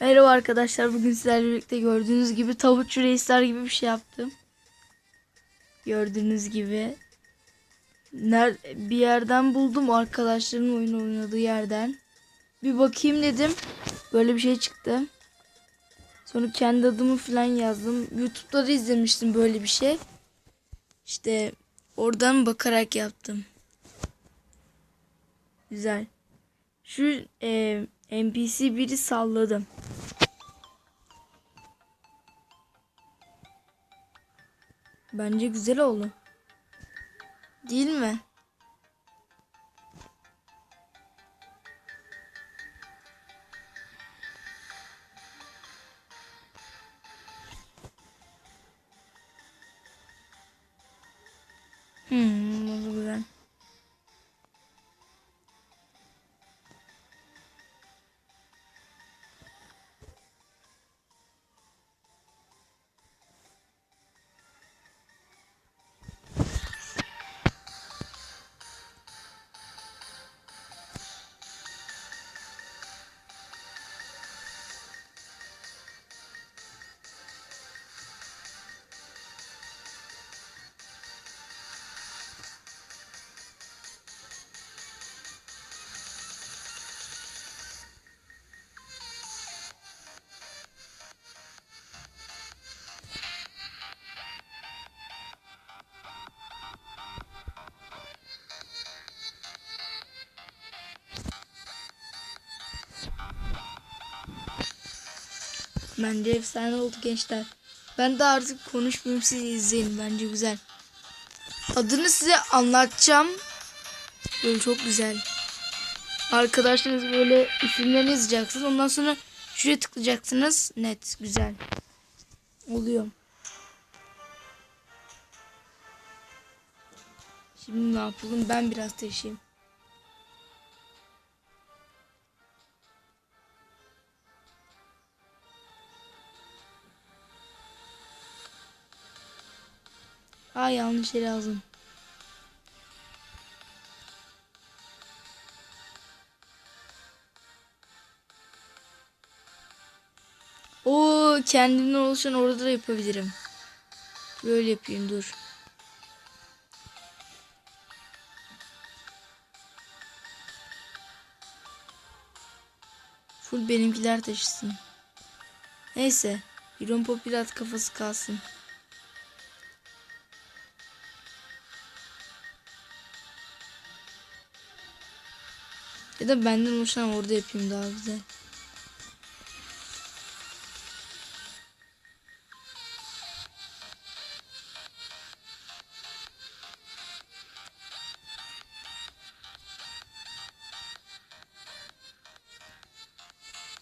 Merhaba arkadaşlar. Bugün sizlerle birlikte gördüğünüz gibi tavukçu reisler gibi bir şey yaptım. Gördüğünüz gibi. Ner bir yerden buldum arkadaşların oyun oynadığı yerden. Bir bakayım dedim. Böyle bir şey çıktı. Sonra kendi adımı falan yazdım. YouTube'da da izlemiştim böyle bir şey. İşte oradan bakarak yaptım. Güzel. Şu e, NPC biri salladım. Bence güzel oldu. Değil mi? Hmm, Bence efsane oldu gençler. Ben de artık konuşmayayım siz izleyin. Bence güzel. Adını size anlatacağım. Böyle çok güzel. Arkadaşlarınız böyle isimlerini yazacaksınız. Ondan sonra şuraya tıklayacaksınız. Net. Güzel. Oluyor. Şimdi ne yapalım? Ben biraz taşıyayım. Aa yanlış yere yazdım. Oo kendimden oluşan orada da yapabilirim. Böyle yapayım dur. Full benimkiler taşısın. Neyse. Iron Popilat kafası kalsın. Ya da benden oluşan orada yapayım daha güzel.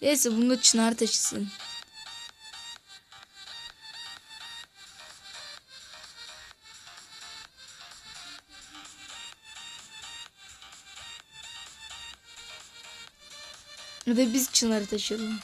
Neyse bunu çınar taşısın. Da biz çınarı taşıyalım.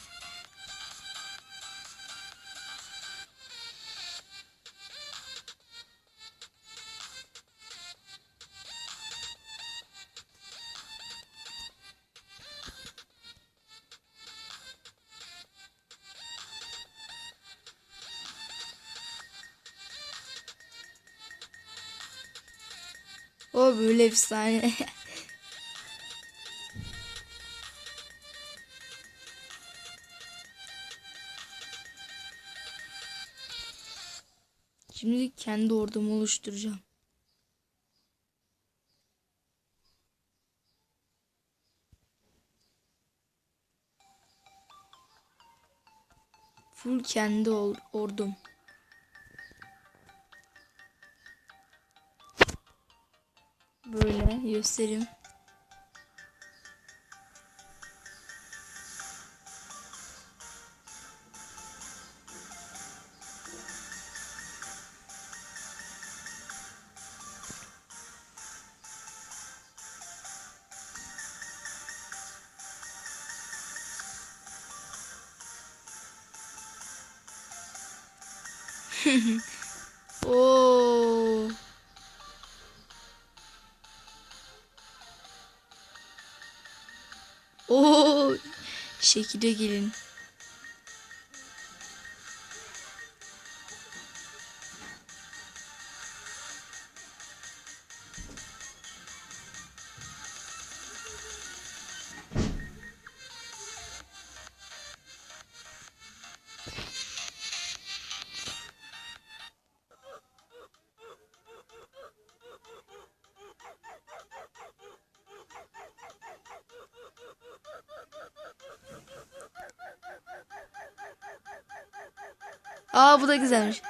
O böyle efsane. Şimdi kendi ordumu oluşturacağım. Full kendi or- ordum. Böyle göstereyim. Oo. Oo. Şekilde gelin. Aa bu da güzelmiş.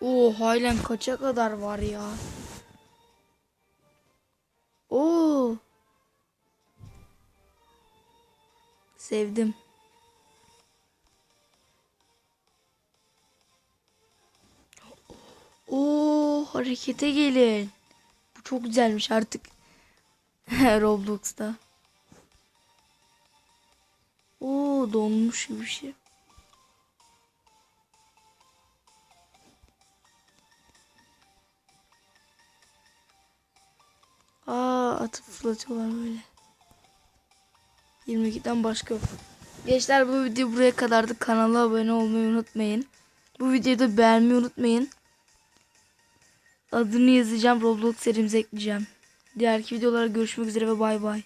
Oo halen kaça kadar var ya? Oo. Sevdim. Harekete gelin. Bu çok güzelmiş artık. Roblox'ta. Oo donmuş gibi bir şey. Aa atıp fırlatıyorlar böyle. 22'den başka yok. Gençler bu video buraya kadardı. Kanala abone olmayı unutmayın. Bu videoyu da beğenmeyi unutmayın. Adını yazacağım. Roblox serimize ekleyeceğim. Diğerki videolara görüşmek üzere ve bay bay.